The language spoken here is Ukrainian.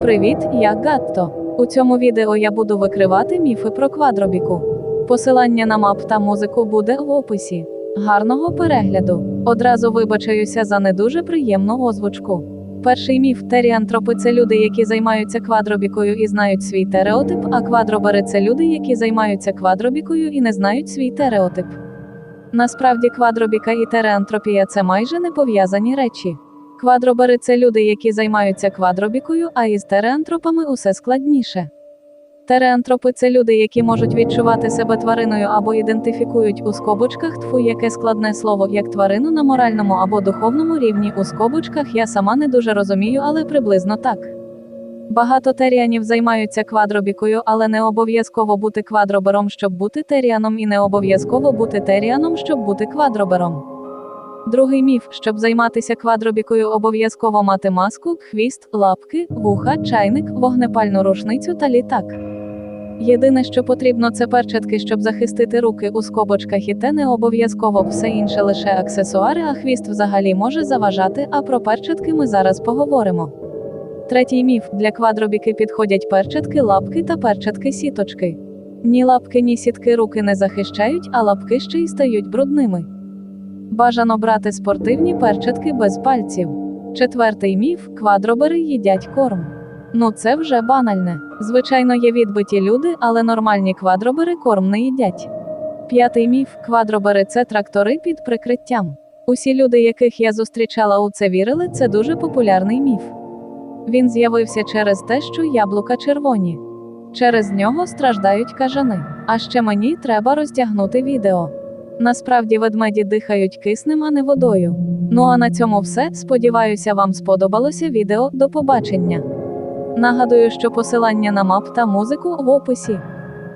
Привіт, я Гатто. У цьому відео я буду викривати міфи про квадробіку. Посилання на мап та музику буде в описі. Гарного перегляду. Одразу вибачаюся за не дуже приємну озвучку. Перший міф теріантропи це люди, які займаються квадробікою і знають свій стереотип, а квадробери це люди, які займаються квадробікою і не знають свій стереотип. Насправді квадробіка і тереантропія це майже не пов'язані речі. Квадробери це люди, які займаються квадробікою, а із тереантропами усе складніше. Тереантропи це люди, які можуть відчувати себе твариною або ідентифікують у скобочках тфу, яке складне слово як тварину на моральному або духовному рівні у скобочках я сама не дуже розумію, але приблизно так. Багато теріанів займаються квадробікою, але не обов'язково бути квадробером, щоб бути теріаном, і не обов'язково бути теріаном, щоб бути квадробером. Другий міф, щоб займатися квадробікою, обов'язково мати маску, хвіст, лапки, вуха, чайник, вогнепальну рушницю та літак. Єдине, що потрібно, це перчатки, щоб захистити руки у скобочках, і те не обов'язково все інше лише аксесуари, а хвіст взагалі може заважати, а про перчатки ми зараз поговоримо. Третій міф для квадробіки підходять перчатки, лапки та перчатки сіточки. Ні лапки, ні сітки руки не захищають, а лапки ще й стають брудними. Бажано брати спортивні перчатки без пальців. Четвертий міф квадробери їдять корм. Ну це вже банальне. Звичайно, є відбиті люди, але нормальні квадробери корм не їдять. П'ятий міф квадробери це трактори під прикриттям. Усі люди, яких я зустрічала у це вірили, це дуже популярний міф. Він з'явився через те, що яблука червоні. Через нього страждають кажани. А ще мені треба розтягнути відео. Насправді ведмеді дихають киснем, а не водою. Ну а на цьому все. Сподіваюся, вам сподобалося відео. До побачення. Нагадую, що посилання на мап та музику в описі.